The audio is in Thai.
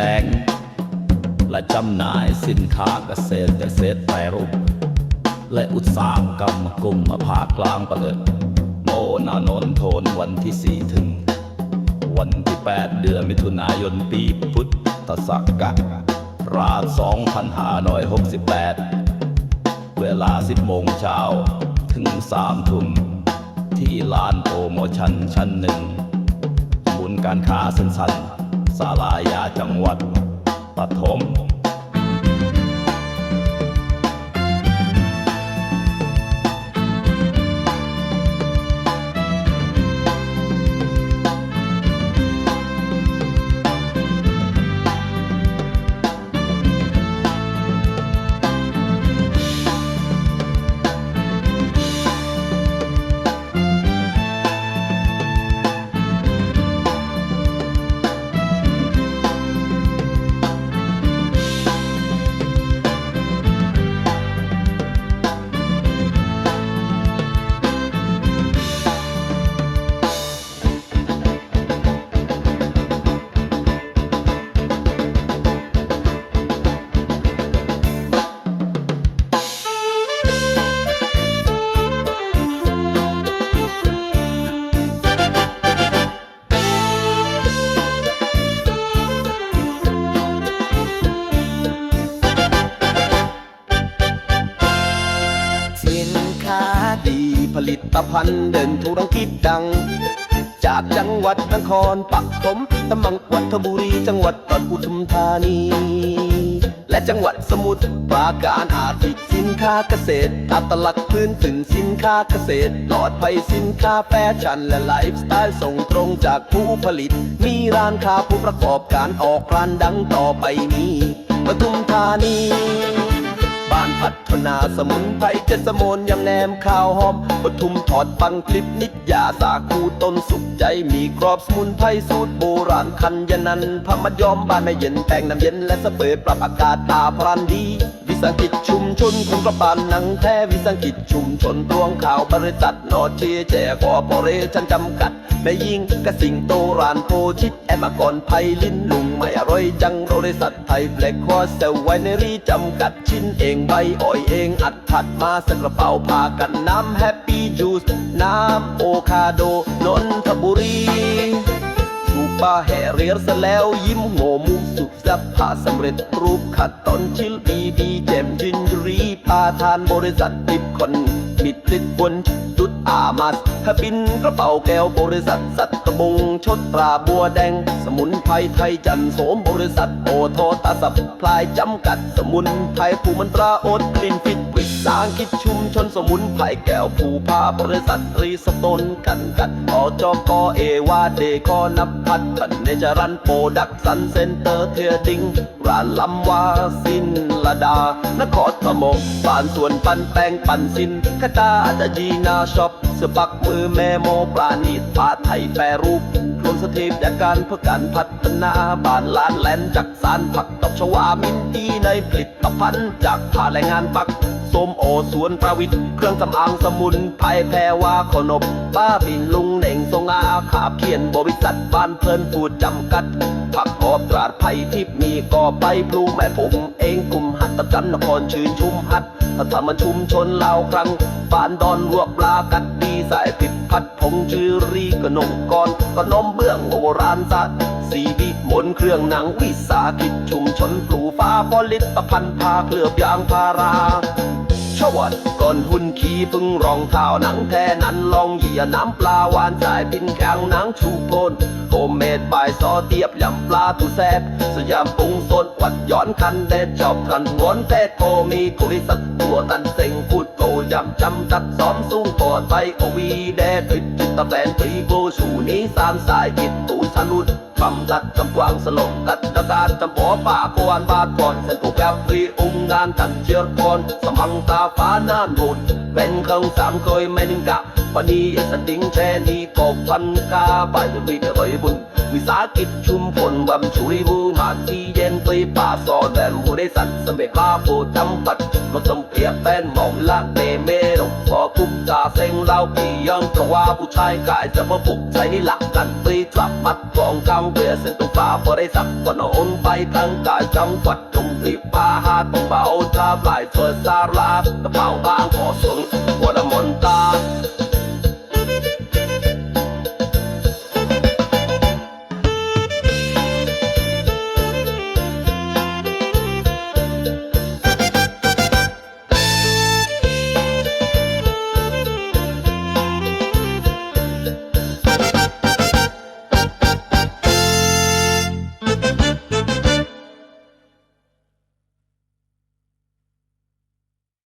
แต่งและจำหน่ายสินค้าเกษตรเกษตรแปรรูป และอุตสาหกรรมกลุ่มภาคกลางประเดิดโมนานนโทนวันที่4ถึง วันที่ 8 เดือนมิถุนายนปีพุทธศักราช2568 เวลา 10 โมงเช้าถึง 3 ทุ่มที่ลานโปรโมชั่นชั้นหนึ่ง บุญการค้าสั้นสั นสาลายาจังหวัดปฐม ตภัณฑ์เดินธุรกิจดัง จากจังหวัดนครปักถมตะมังวัดบุรี จังหวัดปทุมธานี และจังหวัดสมุทรปราการอาทิตสินค้าเกษตรอัตลักษณ์พื้นถิ่นสินค้าเกษตรปลอดภัยสินค้าแฟชั่นและไลฟ์สไตล์ส่งตรงจากผู้ผลิต มีร้านค้าผู้ประกอบการออกร้านดังต่อไปนี้ปทุมธานีารพัฒนาสมุนไพรเจสมนยำแหนมข้าวหอมปทุมถอดปังคลิปนิดยาสาคูต้นสุขใจมีกรอบสมุนไพรสูตรโบราณคันยนันพมัดยอมบ้านไม่เย็นแต่งน้ำเย็นและสเปรย์ปรับอากาศตาพรานดี วิสังกิจชุมชนคุณกระบานหนังแท้วิสังกิจชุมชนรวงข่าวบริษัทนอเชีแจกอปอเรชันจำกัดแม่ยิงกระสิงโตรานโพชิดแอมากรไพลินลุงไม่อร่อยจังบริษัทไทยแบล็คคอสเซลไวเนรี่จำกัดชิ้นเองใบอ้อยเองอัดถัดมาใสกระเป๋าพากันน้ำแฮปปี้จูสน้ำโอคาโดนนทบุรี ถูกป้าแห่เรียรซะแล้วยิ้มโง่มุมสุขสับผ้าสำเร็จรูปขัดตอนชิลบีบีแจมจินรีพาทานบริษัทติดคนมิดติดบนจุดอามาสถ้าปินกระเป๋าแก้วบริษัทสัตว์กระบุงชดตราบัวแดง สมุนไพรไทยจันโสมบริษัทโอโทตาสับพลายจำกัด สมุนไพรภูมันตราโอดกลิ่นฟิต วิสาหกิจชุมชนสมุนไพรแก้วผูพาบริษัทรีสตนกันกัดอจกเอวาเดคอนับพัดปันเนจรันโปรดักสันเซ็นเตอร์เทียดิงร้านลำวาสินลดา นครพมงบ้านสวนปันแปงปันสินคตาตะจีนาช็อปสปักมือแม่โมปราณีตผ้าไทยแปรรูปรวมสถิตยาการเพื่อการพัฒนาบ้านล้านแหลนจากสารผักตบชวามินดีในผลิตภัณฑ์จากผ้าแรงงานปัก ส้มโอสวนประวิทย์เครื่องสำอางสมุนไพรแพรว่าขนบป้าปิ่นลุงเหน่งทรงอาขาเขียนบริษัทบ้านเพลินฟูดจำกัด ผักกอบตราดไผ่ทิพมีก่อไปปลูกแม่ผมเองกลุ่มหัตถจันนครชื่นชุมฮัดถ้าทำมันชุมชนลาวครั้งบ้านดอนรวบปลากัดดีสายผิดพัดผงจือรีกนมกรขนมเบื้องโบราณสัตว์สีวิมนเครื่องหนังวิสาหกิจชุมชนปลูกฟ้าผลิตภัณฑ์ผ้าเคลือบยางพารา ชวัดก่อนหุ่นขี่พึ่งรองเท้าหนังแท้นั้นลองเหยียน้ำปลาหวานสายพินแข็งหนังชูโพนโฮมเมดบายซอเตียบยำปลาตุแซบสยามปรุงสดวัดย้อนคันเด็ดชอบกันงวนแท้โกมีกุลิสัตตัวตันเซ็งพูดโตยำจำจัดซ้อมสู้ปอดไปโอวีแดดปิดจิตตะแฟนปรีโกชูนี้สามสายกิตตูชนุด บำรัดจำกวางสลบกัดตะการจำปอป่ากวนบาดก่อนเส้นถูกแบบฟรีองค์งานทันเชือกก่อนสมังตาฟ้าน่านบุญเป็นเครื่องสามเคยไม่นึงกะปนีสติงแช่นีกบพันกาไปรีเอยบุญวิสาหกิจชุมพลบำชุยบูมาที่เย็นตีป่าซอแดนผู้ได้สัตว์สมัยกล้าโปจำกัดรถสมเปียบแป้นหมองลากเตเม ขอกุนุ่มจ่าเซ็งเราพี่ยังเพระว่าผู้ชายกายจะมาปลุกใจให้หลักกันตีกลับมัดกองกำเบียเส้นตุฟ้าพอได้สักก็นอนไปทั้งกายจังหวัดตรงที่ป่าหาต้องเบาทาบลายเธอสาลาตะเป๋าบางขอสนวัดมนตา